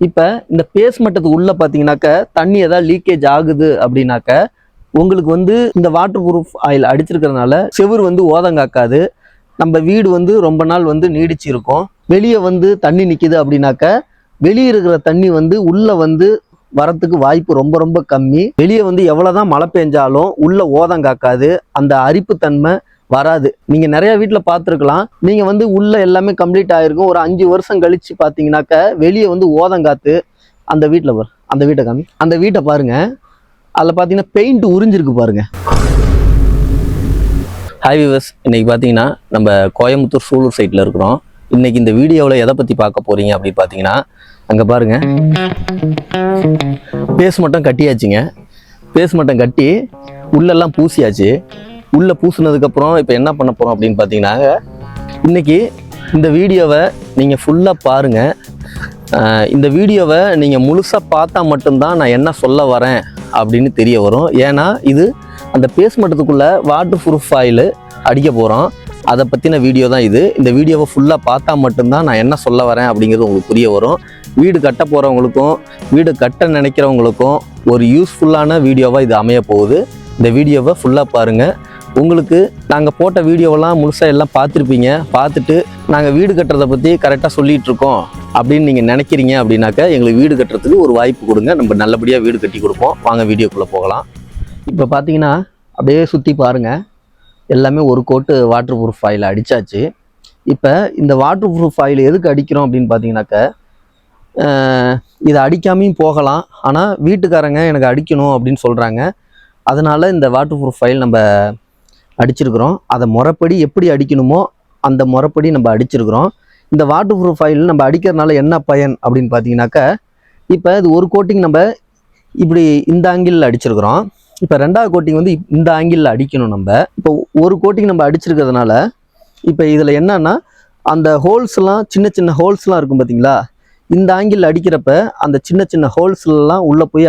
இப்போ இந்த பேஸ் மட்டத்துக்கு உள்ள பார்த்தீங்கன்னாக்க தண்ணி ஏதாவது லீக்கேஜ் ஆகுது அப்படின்னாக்க உங்களுக்கு வந்து இந்த வாட்டர் ப்ரூஃப் ஆயில் அடிச்சிருக்கிறதுனால செவுரு வந்து ஓதங்காக்காது நம்ம வீடு வந்து ரொம்ப நாள் வந்து நீடிச்சு இருக்கும் வெளியே வந்து தண்ணி நிற்கிது அப்படின்னாக்க வெளியே இருக்கிற தண்ணி வந்து உள்ளே வந்து வரத்துக்கு வாய்ப்பு ரொம்ப ரொம்ப கம்மி. வெளியே வந்து எவ்வளோதான் மழை பெஞ்சாலும் உள்ளே ஓதங்காக்காது அந்த அரிப்புத்தன்மை வராது. நீங்கள் நிறைய வீட்டில் பார்த்துருக்கலாம். நீங்கள் வந்து உள்ளே எல்லாமே கம்ப்ளீட் ஆகிருக்கும் ஒரு அஞ்சு வருஷம் கழிச்சு பார்த்தீங்கன்னாக்க வெளியே வந்து ஓதங்காத்து அந்த வீட்டில் பாரு. அந்த வீட்டை காமி. அந்த வீட்டை பாருங்க. அதில் பார்த்தீங்கன்னா பெயிண்ட் உறிஞ்சிருக்கு பாருங்க. ஹாய் விவஸ் இன்னைக்கு பார்த்தீங்கன்னா நம்ம கோயம்புத்தூர் சூலூர் சைட்டில் இருக்கிறோம். இன்னைக்கு இந்த வீடியோவில் எதை பற்றி பார்க்க போறீங்க அப்படின்னு பார்த்தீங்கன்னா அங்கே பாருங்க. பேஸ் மட்டும் கட்டியாச்சுங்க. பேஸ் மட்டும் கட்டி உள்ளெல்லாம் பூசியாச்சு. உள்ளே பூசினதுக்கப்புறம் இப்போ என்ன பண்ண போகிறோம் அப்படின்னு பார்த்தீங்கன்னா இன்னைக்கு இந்த வீடியோவை நீங்கள் ஃபுல்லாக பாருங்கள் இந்த வீடியோவை நீங்கள் முழுசாக பார்த்தா மட்டும்தான் நான் என்ன சொல்ல வரேன் அப்படின்னு தெரிய வரும். ஏன்னா இது அந்த பேஸ் மட்டத்துக்குள்ளே வாட்டர் ப்ரூஃப் ஆயில் அடிக்க போகிறோம் அதை பற்றின வீடியோ தான் இது. இந்த வீடியோவை ஃபுல்லாக பார்த்தா மட்டும்தான் நான் என்ன சொல்ல வரேன் அப்படிங்கிறது உங்களுக்கு புரிய வரும். வீடு கட்ட போகிறவங்களுக்கும் வீடு கட்ட நினைக்கிறவங்களுக்கும் ஒரு யூஸ்ஃபுல்லான வீடியோவாக இது அமைய போகுது. இந்த வீடியோவை ஃபுல்லாக பாருங்கள் உங்களுக்கு நாங்கள் போட்ட வீடியோவெல்லாம் முழுசாக எல்லாம் பார்த்துருப்பீங்க. பார்த்துட்டு நாங்கள் வீடு கட்டுறதை பற்றி கரெக்டாக சொல்லிகிட்டு இருக்கோம் அப்படின்னு நீங்கள் நினைக்கிறீங்க அப்படின்னாக்கா எங்களுக்கு வீடு கட்டுறதுக்கு ஒரு வாய்ப்பு கொடுங்க. நம்ம நல்லபடியாக வீடு கட்டி கொடுப்போம். வாங்க வீடியோக்குள்ளே போகலாம். இப்போ பார்த்தீங்கன்னா அப்படியே சுற்றி பாருங்கள் எல்லாமே ஒரு கோட்டு வாட்டர் ப்ரூஃப் ஆயில் அடித்தாச்சு இப்போ இந்த வாட்டர் ப்ரூஃப் ஆயில் எதுக்கு அடிக்கிறோம் அப்படின்னு பார்த்தீங்கன்னாக்க இதை அடிக்காமையும் போகலாம். ஆனால் வீட்டுக்காரங்க எனக்கு அடிக்கணும் அப்படின்னு சொல்கிறாங்க அதனால் இந்த வாட்டர் ப்ரூஃப் ஃபைல் நம்ம அடிச்சிருக்கிறோம். அதை முறைப்படி எப்படி அடிக்கணுமோ அந்த முறைப்படி நம்ம அடிச்சிருக்கிறோம். இந்த வாட்டர் ப்ரூஃப் ஃபைல் நம்ம அடிக்கிறதுனால என்ன பயன் அப்படின்னு பார்த்தீங்கன்னாக்க இப்போ இது ஒரு கோட்டிங் நம்ம இப்படி இந்த ஆங்கிளில் அடிச்சிருக்கிறோம். இப்போ ரெண்டாவது கோட்டிங் வந்து இந்த ஆங்கிளில் அடிக்கணும் நம்ம. இப்போ ஒரு கோட்டிங் நம்ம அடிச்சிருக்கிறதுனால இப்போ இதில் என்னன்னா அந்த ஹோல்ஸ்லாம் சின்ன சின்ன ஹோல்ஸ்லாம் இருக்கும் பார்த்தீங்களா? இந்த ஆங்கிள் அடிக்கிறப்ப அந்த சின்ன சின்ன ஹோல்ஸ்லாம் உள்ளே போய்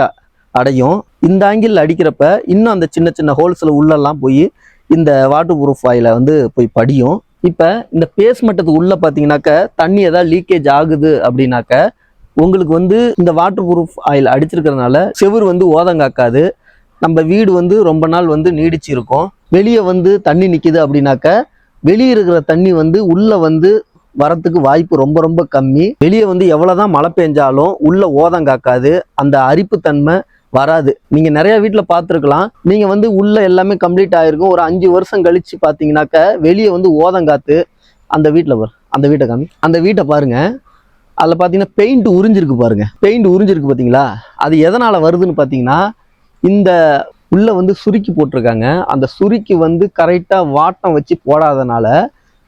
அடையும். இந்த ஆங்கிள் அடிக்கிறப்ப இன்னும் அந்த சின்ன சின்ன ஹோல்ஸில் உள்ளெல்லாம் போய் இந்த வாட்டர் ப்ரூஃப் ஆயில வந்து போய் படியும். இப்போ இந்த பேஸ் மட்டத்துக்கு உள்ள பார்த்தீங்கன்னாக்க தண்ணி ஏதாவது லீக்கேஜ் ஆகுது அப்படின்னாக்க உங்களுக்கு வந்து இந்த வாட்டர் ப்ரூஃப் ஆயில் அடிச்சிருக்கிறதுனால செவுரு வந்து ஓதங்காக்காது. நம்ம வீடு வந்து ரொம்ப நாள் வந்து நீடிச்சு இருக்கும் வெளியே வந்து தண்ணி நிற்கிது அப்படின்னாக்க வெளியே இருக்கிற தண்ணி வந்து உள்ளே வந்து வரத்துக்கு வாய்ப்பு ரொம்ப ரொம்ப கம்மி. வெளியே வந்து எவ்வளோதான் மழை பெஞ்சாலும் உள்ள ஓதங்காக்காது. அந்த அரிப்புத்தன்மை வராது. நீங்கள் நிறைய வீட்டில் பார்த்துருக்கலாம். நீங்கள் வந்து உள்ளே எல்லாமே கம்ப்ளீட் ஆகிருக்கும் ஒரு அஞ்சு வருஷம் கழித்து பார்த்தீங்கன்னாக்க வெளியே வந்து ஓதங்காத்து அந்த வீட்டில் பாரு அந்த வீட்டை காமி அந்த வீட்டை பாருங்கள் அதில் பார்த்தீங்கன்னா பெயிண்ட் உறிஞ்சிருக்கு பாருங்கள் பெயிண்ட் உறிஞ்சிருக்கு பார்த்தீங்களா? அது எதனால் வருதுன்னு பார்த்தீங்கன்னா இந்த உள்ளே வந்து சுருக்கி போட்டிருக்காங்க. அந்த சுருக்கி வந்து கரெக்டாக வாட்டம் வச்சு போடாதனால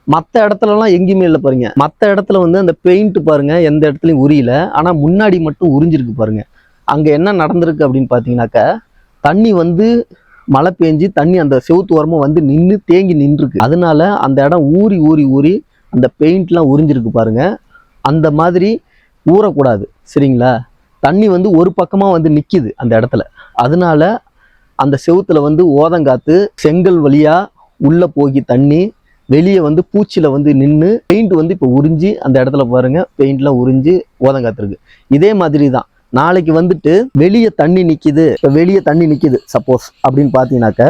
மற்ற இடத்துலலாம் எங்கேயுமே இல்லை பாருங்க. மற்ற இடத்துல வந்து அந்த பெயிண்ட் பாருங்க எந்த இடத்துலையும் உரியல. ஆனால் முன்னாடி மட்டும் உறிஞ்சிருக்கு பாருங்கள் அங்கே என்ன நடந்திருக்கு அப்படின்னு பார்த்தீங்கன்னாக்க தண்ணி வந்து மழை பெஞ்சு தண்ணி அந்த செவுத்து ஓரமாக வந்து நின்று தேங்கி நின்றுருக்கு. அதனால அந்த இடம் ஊறி ஊறி ஊறி அந்த பெயிண்ட்லாம் உறிஞ்சிருக்கு பாருங்க. அந்த மாதிரி ஊறக்கூடாது சரிங்களா? தண்ணி வந்து ஒரு பக்கமாக வந்து நிற்கிது அந்த இடத்துல. அதனால அந்த செவுத்தில் வந்து ஓதங்காத்து செங்கல் வழியாக உள்ளே போகி தண்ணி வெளியே வந்து பூச்சியில் வந்து நின்று பெயிண்ட் வந்து இப்போ உறிஞ்சி அந்த இடத்துல பாருங்கள் பெயிண்ட்லாம் உறிஞ்சி ஓதங்காத்துருக்கு இதே மாதிரி தான் நாளைக்கு வந்துட்டு வெளியே தண்ணி நிற்கிது இப்போ வெளியே தண்ணி நிற்கிது சப்போஸ் அப்படின்னு பார்த்தீங்கன்னாக்க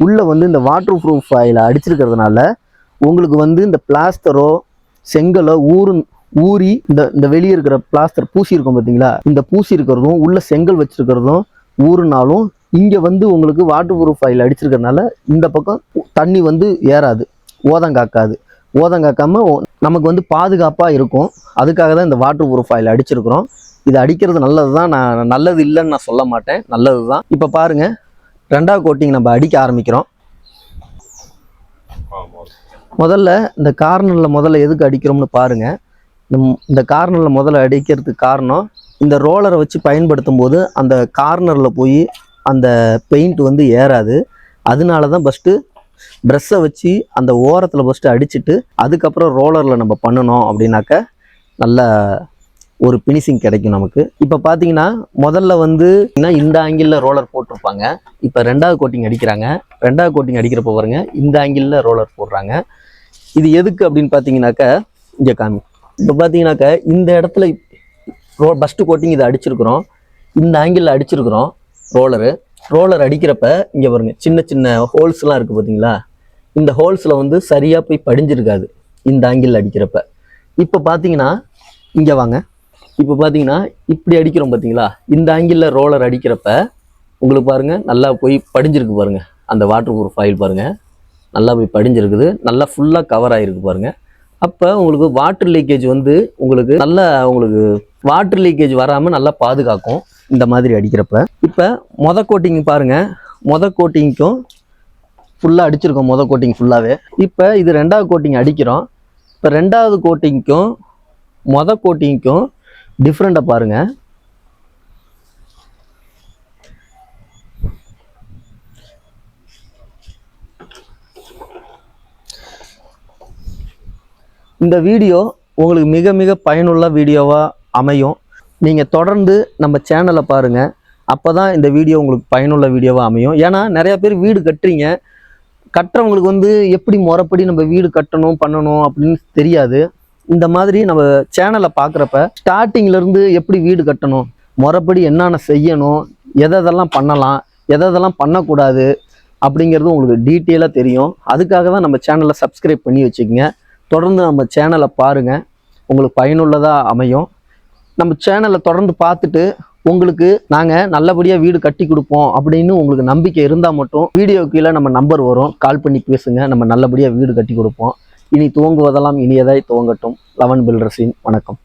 உள்ளே வந்து இந்த வாட்டர் ப்ரூஃப் ஆயில் அடிச்சிருக்கிறதுனால உங்களுக்கு வந்து இந்த பிளாஸ்டரோ செங்கலோ ஊரு ஊறி இந்த இந்த வெளியே இருக்கிற பிளாஸ்டர் பூசி இருக்கும் பார்த்தீங்களா இந்த பூசி இருக்கிறதும் உள்ள செங்கல் வச்சிருக்கிறதும் ஊறுனாலும் இங்கே வந்து உங்களுக்கு வாட்டர் ப்ரூஃப் ஆயில் அடிச்சிருக்கிறதுனால இந்த பக்கம் தண்ணி வந்து ஏறாது ஓதங்காக்காது ஓதங்காக்காமல் நமக்கு வந்து பாதுகாப்பாக இருக்கும். அதுக்காக தான் இந்த வாட்டர் ப்ரூஃப் ஆயில் அடிச்சிருக்கிறோம். இது அடிக்கிறது நல்லது தான் நான் நல்லது இல்லைன்னு நான் சொல்ல மாட்டேன். நல்லது தான் இப்போ பாருங்க ரெண்டாவது கோட்டிங் நம்ம அடிக்க ஆரம்பிக்கிறோம். முதல்ல இந்த கார்னரில் முதல்ல எதுக்கு அடிக்கிறோம்னு பாருங்கள் இந்த இந்த கார்னரில் முதல்ல அடிக்கிறதுக்கு காரணம் இந்த ரோலரை வச்சு பயன்படுத்தும் போது அந்த கார்னரில் போய் அந்த பெயிண்ட் வந்து ஏறாது. அதனால தான் ஃபஸ்ட்டு ப்ரெஷ்ஷை வச்சு அந்த ஓரத்தில் ஃபஸ்ட்டு அடிச்சுட்டு அதுக்கப்புறம் ரோலரில் நம்ம பண்ணணும் அப்படின்னாக்க நல்ல ஒரு ஃபினிஷிங் கிடைக்கும் நமக்கு. இப்போ பார்த்தீங்கன்னா முதல்ல வந்து இந்த ஆங்கிளில் ரோலர் போட்டிருப்பாங்க. இப்போ ரெண்டாவது கோட்டிங் அடிக்கிறாங்க. ரெண்டாவது கோட்டிங் அடிக்கிறப்ப பாருங்க இந்த ஆங்கிளில் ரோலர் போடுறாங்க. இது எதுக்கு அப்படின்னு பார்த்தீங்கன்னாக்க இங்கே காமி. இப்போ பார்த்தீங்கன்னாக்க இந்த இடத்துல ரோ ஃபஸ்ட்டு கோட்டிங் இதை அடிச்சிருக்கிறோம். இந்த ஆங்கிளில் அடிச்சிருக்கிறோம் ரோலரு ரோலர் அடிக்கிறப்ப இங்கே பாருங்க சின்ன சின்ன ஹோல்ஸ்லாம் இருக்குது பார்த்தீங்களா இந்த ஹோல்ஸில் வந்து சரியாக போய் படிஞ்சிருக்காது இந்த ஆங்கிளில் அடிக்கிறப்ப. இப்போ பார்த்தீங்கன்னா இங்கே வாங்க. இப்போ பார்த்தீங்கன்னா இப்படி அடிக்கிறோம் பார்த்தீங்களா இந்த ஆங்கிளில் ரோலர் அடிக்கிறப்ப உங்களுக்கு பாருங்க நல்லா போய் படிஞ்சிருக்கு பாருங்கள் அந்த வாட்டர் ப்ரூஃப் ஆயில் பாருங்க. நல்லா போய் படிஞ்சிருக்குது. நல்லா ஃபுல்லாக கவர் ஆகிருக்கு பாருங்கள் அப்போ உங்களுக்கு வாட்டர் லீக்கேஜ் வந்து உங்களுக்கு நல்லா உங்களுக்கு வாட்டர் லீக்கேஜ் வராமல் நல்லா பாதுகாக்கும் இந்த மாதிரி அடிக்கிறப்ப. இப்போ மொத கோட்டிங் பாருங்க. மொத கோட்டிங்க்கும் ஃபுல்லாக அடிச்சிருக்கோம் மொத கோட்டிங் ஃபுல்லாகவே இப்போ இது ரெண்டாவது கோட்டிங் அடிக்கிறோம். இப்போ ரெண்டாவது கோட்டிங்க்கும் மொத கோட்டிங்க்கும் டிஃப்ரெண்ட்டாக பாருங்கள் இந்த வீடியோ உங்களுக்கு மிக மிக பயனுள்ள வீடியோவாக அமையும். நீங்கள் தொடர்ந்து நம்ம சேனலை பாருங்கள் அப்போ தான் இந்த வீடியோ உங்களுக்கு பயனுள்ள வீடியோவாக அமையும். ஏன்னா நிறையா பேர் வீடு கட்டுறீங்க. கட்டுறவங்களுக்கு வந்து எப்படி முறைப்படி நம்ம வீடு கட்டணும் பண்ணணும் அப்படின்னு தெரியாது. இந்த மாதிரி நம்ம சேனலை பார்க்குறப்ப ஸ்டார்டிங்லேருந்து எப்படி வீடு கட்டணும் முறைப்படி என்னென்ன செய்யணும் எதெல்லாம் பண்ணலாம் எதெல்லாம் பண்ணக்கூடாது அப்படிங்கிறது உங்களுக்கு டீட்டெயிலாக தெரியும். அதுக்காக தான் நம்ம சேனலை சப்ஸ்கிரைப் பண்ணி வச்சுக்கோங்க. தொடர்ந்து நம்ம சேனலை பாருங்கள் உங்களுக்கு பயனுள்ளதாக அமையும். நம்ம சேனலை தொடர்ந்து பார்த்துட்டு உங்களுக்கு நாங்கள் நல்லபடியாக வீடு கட்டி கொடுப்போம் அப்படின்னு உங்களுக்கு நம்பிக்கை இருந்தால் மட்டும் வீடியோ கீழே நம்ம நம்பர் வரும். கால் பண்ணி பேசுங்க. நம்ம நல்லபடியாக வீடு கட்டி கொடுப்போம். இனி துவங்குவதெல்லாம் இனியதாய் துவங்கட்டும். லவன் பில்டர்ஸின் வணக்கம்.